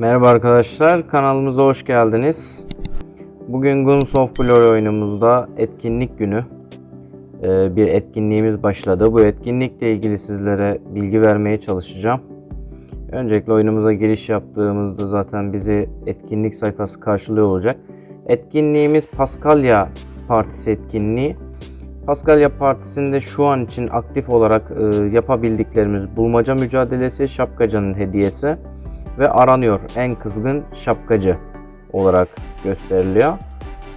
Merhaba arkadaşlar, kanalımıza hoş geldiniz. Bugün Guns of Glory oyunumuzda etkinlik günü. Ee, bir etkinliğimiz başladı. Bu etkinlikle ilgili sizlere bilgi vermeye çalışacağım. Öncelikle oyunumuza giriş yaptığımızda zaten bizi etkinlik sayfası karşılıyor olacak. Etkinliğimiz Paskalya Partisi etkinliği. Paskalya Partisi'nde şu an için aktif olarak e, yapabildiklerimiz bulmaca mücadelesi, şapkacanın hediyesi ve aranıyor en kızgın şapkacı olarak gösteriliyor.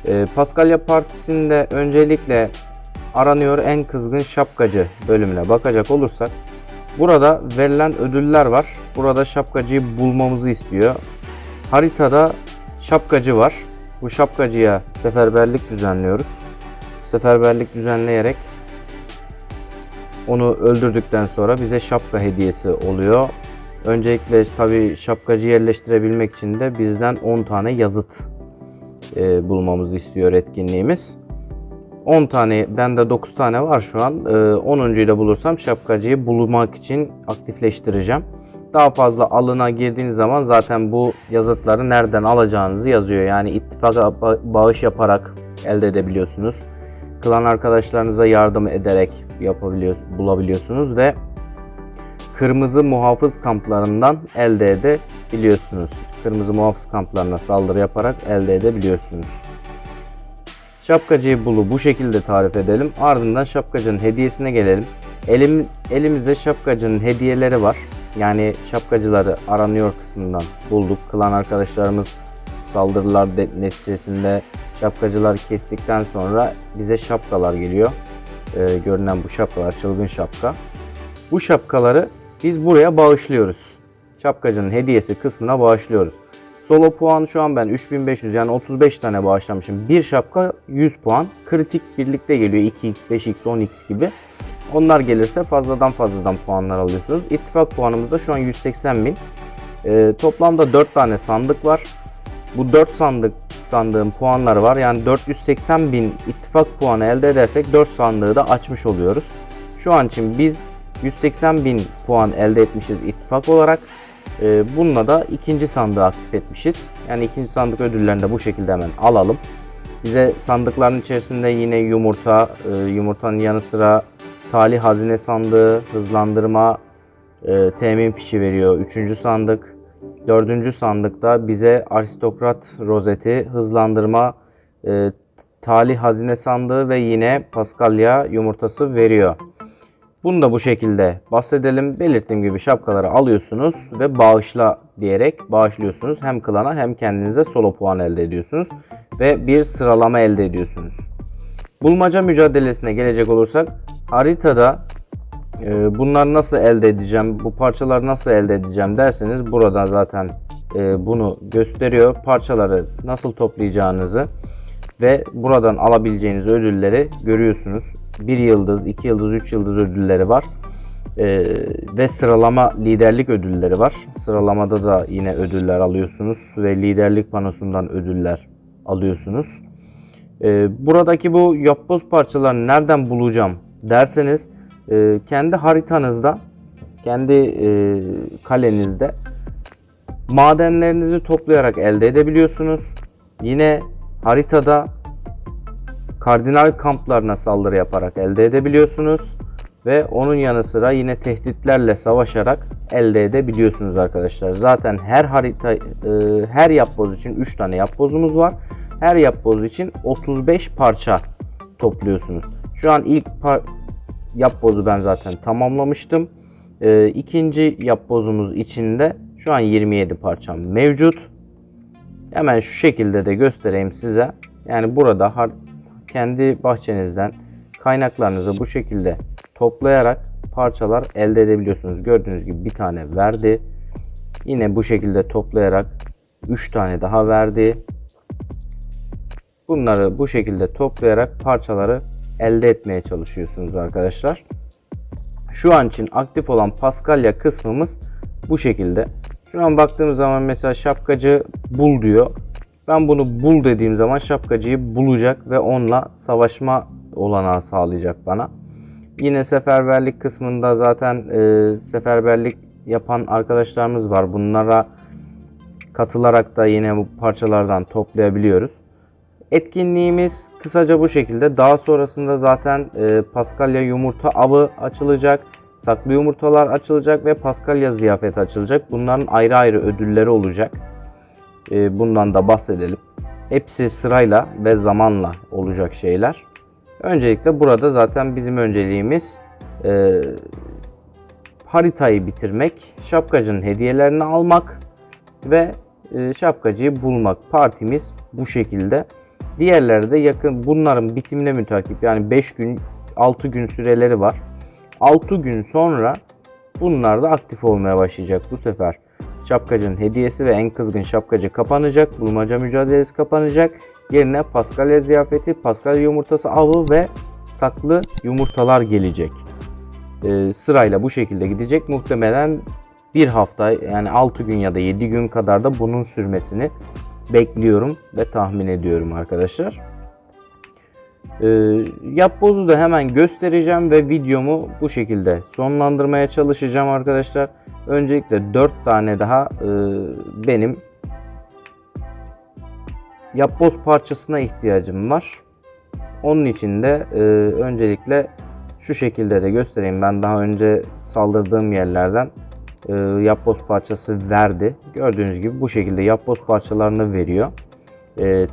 E, Paskalya Partisi'nde öncelikle aranıyor en kızgın şapkacı bölümüne bakacak olursak burada verilen ödüller var. Burada şapkacıyı bulmamızı istiyor. Haritada şapkacı var. Bu şapkacıya seferberlik düzenliyoruz. Seferberlik düzenleyerek onu öldürdükten sonra bize şapka hediyesi oluyor. Öncelikle tabi şapkacı yerleştirebilmek için de bizden 10 tane yazıt e, bulmamızı istiyor etkinliğimiz. 10 tane, bende 9 tane var şu an. E, 10.'yu da bulursam şapkacıyı bulmak için aktifleştireceğim. Daha fazla alına girdiğiniz zaman zaten bu yazıtları nereden alacağınızı yazıyor. Yani ittifaka ba- bağış yaparak elde edebiliyorsunuz. Klan arkadaşlarınıza yardım ederek yapabiliyor, bulabiliyorsunuz ve kırmızı muhafız kamplarından elde edebiliyorsunuz. Kırmızı muhafız kamplarına saldırı yaparak elde edebiliyorsunuz. Şapkacıyı bulu bu şekilde tarif edelim. Ardından şapkacının hediyesine gelelim. Elim, elimizde şapkacının hediyeleri var. Yani şapkacıları aranıyor kısmından bulduk. Klan arkadaşlarımız saldırılar de- neticesinde şapkacılar kestikten sonra bize şapkalar geliyor. Ee, görünen bu şapkalar çılgın şapka. Bu şapkaları biz buraya bağışlıyoruz. Şapkacının hediyesi kısmına bağışlıyoruz. Solo puan şu an ben 3500 yani 35 tane bağışlamışım. Bir şapka 100 puan. Kritik birlikte geliyor 2x, 5x, 10x gibi. Onlar gelirse fazladan fazladan puanlar alıyorsunuz. İttifak puanımız da şu an 180 bin. Ee, toplamda 4 tane sandık var. Bu 4 sandık sandığın puanları var. Yani 480 bin ittifak puanı elde edersek 4 sandığı da açmış oluyoruz. Şu an için biz 180 bin puan elde etmişiz ittifak olarak. Ee, bununla da ikinci sandığı aktif etmişiz. Yani ikinci sandık ödüllerini de bu şekilde hemen alalım. Bize sandıkların içerisinde yine yumurta, e, yumurtanın yanı sıra talih hazine sandığı, hızlandırma, e, temin fişi veriyor. Üçüncü sandık. Dördüncü sandıkta bize aristokrat rozeti, hızlandırma, e, talih hazine sandığı ve yine paskalya yumurtası veriyor. Bunu da bu şekilde bahsedelim. Belirttiğim gibi şapkaları alıyorsunuz ve bağışla diyerek bağışlıyorsunuz. Hem klana hem kendinize solo puan elde ediyorsunuz. Ve bir sıralama elde ediyorsunuz. Bulmaca mücadelesine gelecek olursak haritada e, bunları nasıl elde edeceğim, bu parçaları nasıl elde edeceğim derseniz burada zaten e, bunu gösteriyor. Parçaları nasıl toplayacağınızı ve buradan alabileceğiniz ödülleri görüyorsunuz. 1 yıldız, 2 yıldız, 3 yıldız ödülleri var. Ee, ve sıralama liderlik ödülleri var. Sıralamada da yine ödüller alıyorsunuz ve liderlik panosundan ödüller alıyorsunuz. Ee, buradaki bu yapboz parçalarını nereden bulacağım derseniz e, kendi haritanızda, kendi e, kalenizde madenlerinizi toplayarak elde edebiliyorsunuz. Yine haritada kardinal kamplarına saldırı yaparak elde edebiliyorsunuz ve onun yanı sıra yine tehditlerle savaşarak elde edebiliyorsunuz arkadaşlar. Zaten her harita e, her yapboz için 3 tane yapbozumuz var. Her yapboz için 35 parça topluyorsunuz. Şu an ilk yapbozu ben zaten tamamlamıştım. E, ikinci yapbozumuz içinde şu an 27 parçam mevcut. Hemen şu şekilde de göstereyim size. Yani burada kendi bahçenizden kaynaklarınızı bu şekilde toplayarak parçalar elde edebiliyorsunuz. Gördüğünüz gibi bir tane verdi. Yine bu şekilde toplayarak 3 tane daha verdi. Bunları bu şekilde toplayarak parçaları elde etmeye çalışıyorsunuz arkadaşlar. Şu an için aktif olan Paskalya kısmımız bu şekilde. Şu an baktığımız zaman mesela şapkacı bul diyor. Ben bunu bul dediğim zaman şapkacıyı bulacak ve onunla savaşma olanağı sağlayacak bana. Yine seferberlik kısmında zaten e, seferberlik yapan arkadaşlarımız var. Bunlara katılarak da yine bu parçalardan toplayabiliyoruz. Etkinliğimiz kısaca bu şekilde. Daha sonrasında zaten e, Paskalya yumurta avı açılacak. Saklı yumurtalar açılacak ve Paskalya ziyafeti açılacak. Bunların ayrı ayrı ödülleri olacak. E, bundan da bahsedelim. Hepsi sırayla ve zamanla olacak şeyler. Öncelikle burada zaten bizim önceliğimiz e, haritayı bitirmek, şapkacının hediyelerini almak ve e, şapkacıyı bulmak. Partimiz bu şekilde. Diğerleri de yakın bunların bitimine mütakip yani 5 gün 6 gün süreleri var. 6 gün sonra bunlar da aktif olmaya başlayacak bu sefer. Şapkacının hediyesi ve en kızgın şapkacı kapanacak. Bulmaca mücadelesi kapanacak. Yerine Paskalya ziyafeti, Paskalya yumurtası avı ve saklı yumurtalar gelecek. Ee, sırayla bu şekilde gidecek. Muhtemelen bir hafta yani 6 gün ya da 7 gün kadar da bunun sürmesini bekliyorum ve tahmin ediyorum arkadaşlar. Ee, yapbozu da hemen göstereceğim ve videomu bu şekilde sonlandırmaya çalışacağım arkadaşlar. Öncelikle 4 tane daha e, benim yapboz parçasına ihtiyacım var. Onun için de e, öncelikle şu şekilde de göstereyim. Ben daha önce saldırdığım yerlerden e, yapboz parçası verdi. Gördüğünüz gibi bu şekilde yapboz parçalarını veriyor.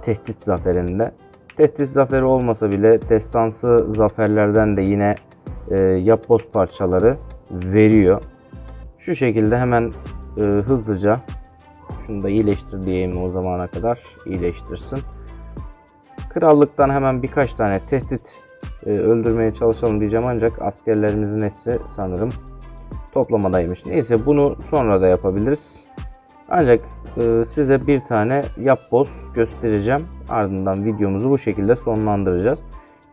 Tehdit zaferinde. Tehdit zaferi olmasa bile destansı zaferlerden de yine e, yapboz parçaları veriyor. Şu şekilde hemen e, hızlıca şunu da iyileştir diyeyim o zamana kadar iyileştirsin. Krallıktan hemen birkaç tane tehdit e, öldürmeye çalışalım diyeceğim ancak askerlerimizin hepsi sanırım toplamadaymış. Neyse bunu sonra da yapabiliriz. Ancak e, size bir tane yapboz göstereceğim. Ardından videomuzu bu şekilde sonlandıracağız.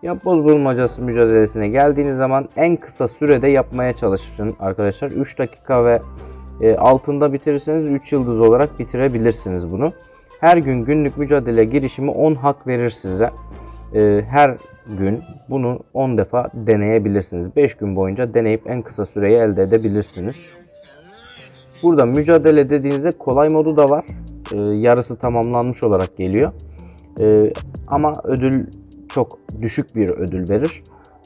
Yapboz bulmacası mücadelesine geldiğiniz zaman en kısa sürede yapmaya çalışın arkadaşlar. 3 dakika ve e, altında bitirirseniz 3 yıldız olarak bitirebilirsiniz bunu. Her gün günlük mücadele girişimi 10 hak verir size. E, her gün bunu 10 defa deneyebilirsiniz. 5 gün boyunca deneyip en kısa süreyi elde edebilirsiniz. Burada mücadele dediğinizde kolay modu da var. Ee, yarısı tamamlanmış olarak geliyor. Ee, ama ödül çok düşük bir ödül verir.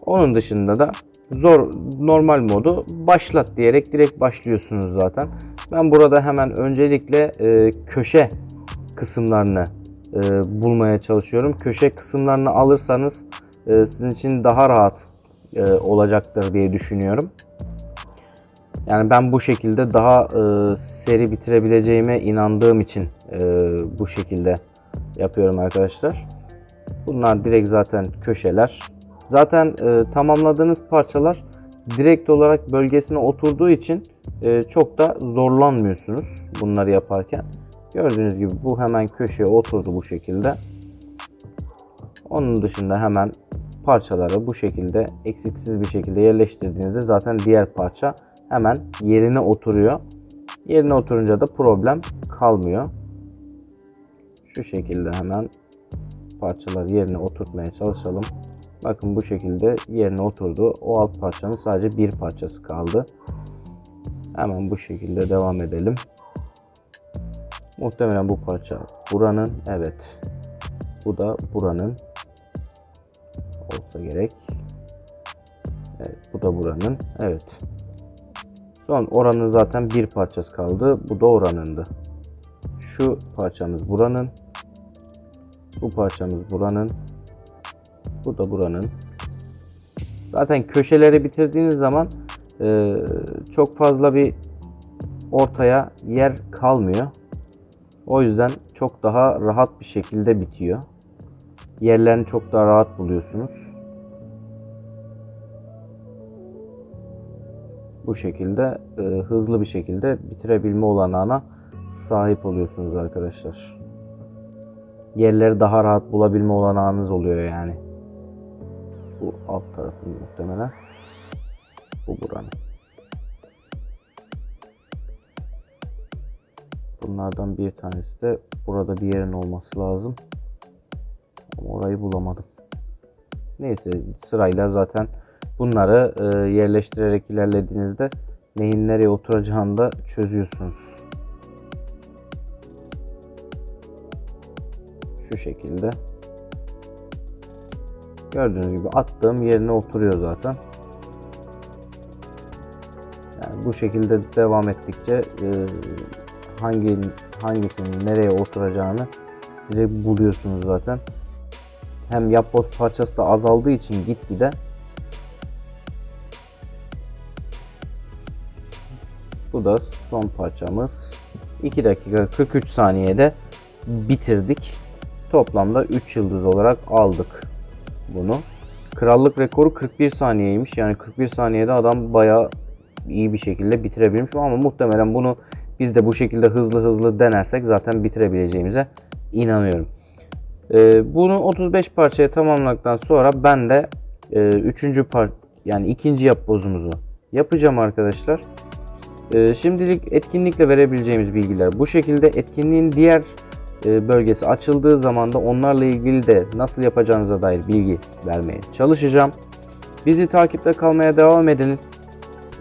Onun dışında da zor normal modu başlat diyerek direkt başlıyorsunuz zaten. Ben burada hemen öncelikle e, köşe kısımlarını e, bulmaya çalışıyorum. Köşe kısımlarını alırsanız e, sizin için daha rahat e, olacaktır diye düşünüyorum. Yani ben bu şekilde daha e, seri bitirebileceğime inandığım için e, bu şekilde yapıyorum arkadaşlar. Bunlar direkt zaten köşeler. Zaten e, tamamladığınız parçalar direkt olarak bölgesine oturduğu için e, çok da zorlanmıyorsunuz bunları yaparken. Gördüğünüz gibi bu hemen köşeye oturdu bu şekilde. Onun dışında hemen parçaları bu şekilde eksiksiz bir şekilde yerleştirdiğinizde zaten diğer parça hemen yerine oturuyor. Yerine oturunca da problem kalmıyor. Şu şekilde hemen parçaları yerine oturtmaya çalışalım. Bakın bu şekilde yerine oturdu. O alt parçanın sadece bir parçası kaldı. Hemen bu şekilde devam edelim. Muhtemelen bu parça buranın. Evet. Bu da buranın. Olsa gerek. Evet, bu da buranın. Evet. Son oranın zaten bir parçası kaldı. Bu da oranındı. Şu parçamız buranın. Bu parçamız buranın. Bu da buranın. Zaten köşeleri bitirdiğiniz zaman e, çok fazla bir ortaya yer kalmıyor. O yüzden çok daha rahat bir şekilde bitiyor. Yerlerini çok daha rahat buluyorsunuz. Bu şekilde e, hızlı bir şekilde bitirebilme olanağına sahip oluyorsunuz arkadaşlar. Yerleri daha rahat bulabilme olanağınız oluyor yani. Bu alt tarafı muhtemelen. Bu buranın. Bunlardan bir tanesi de burada bir yerin olması lazım. Ama orayı bulamadım. Neyse sırayla zaten bunları e, yerleştirerek ilerlediğinizde neyin nereye oturacağını da çözüyorsunuz. Şu şekilde. Gördüğünüz gibi attığım yerine oturuyor zaten. Yani bu şekilde devam ettikçe e, hangi hangisinin nereye oturacağını direkt buluyorsunuz zaten. Hem yapboz parçası da azaldığı için gitgide Bu da son parçamız. 2 dakika 43 saniyede bitirdik. Toplamda 3 yıldız olarak aldık bunu. Krallık rekoru 41 saniyeymiş. Yani 41 saniyede adam bayağı iyi bir şekilde bitirebilmiş ama muhtemelen bunu biz de bu şekilde hızlı hızlı denersek zaten bitirebileceğimize inanıyorum. Ee, bunu 35 parçaya tamamladıktan sonra ben de 3. par yani ikinci yapbozumuzu yapacağım arkadaşlar. Ee, şimdilik etkinlikle verebileceğimiz bilgiler bu şekilde. Etkinliğin diğer e, bölgesi açıldığı zaman da onlarla ilgili de nasıl yapacağınıza dair bilgi vermeye çalışacağım. Bizi takipte kalmaya devam edin.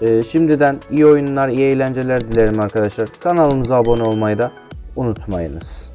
Ee, şimdiden iyi oyunlar, iyi eğlenceler dilerim arkadaşlar. Kanalımıza abone olmayı da unutmayınız.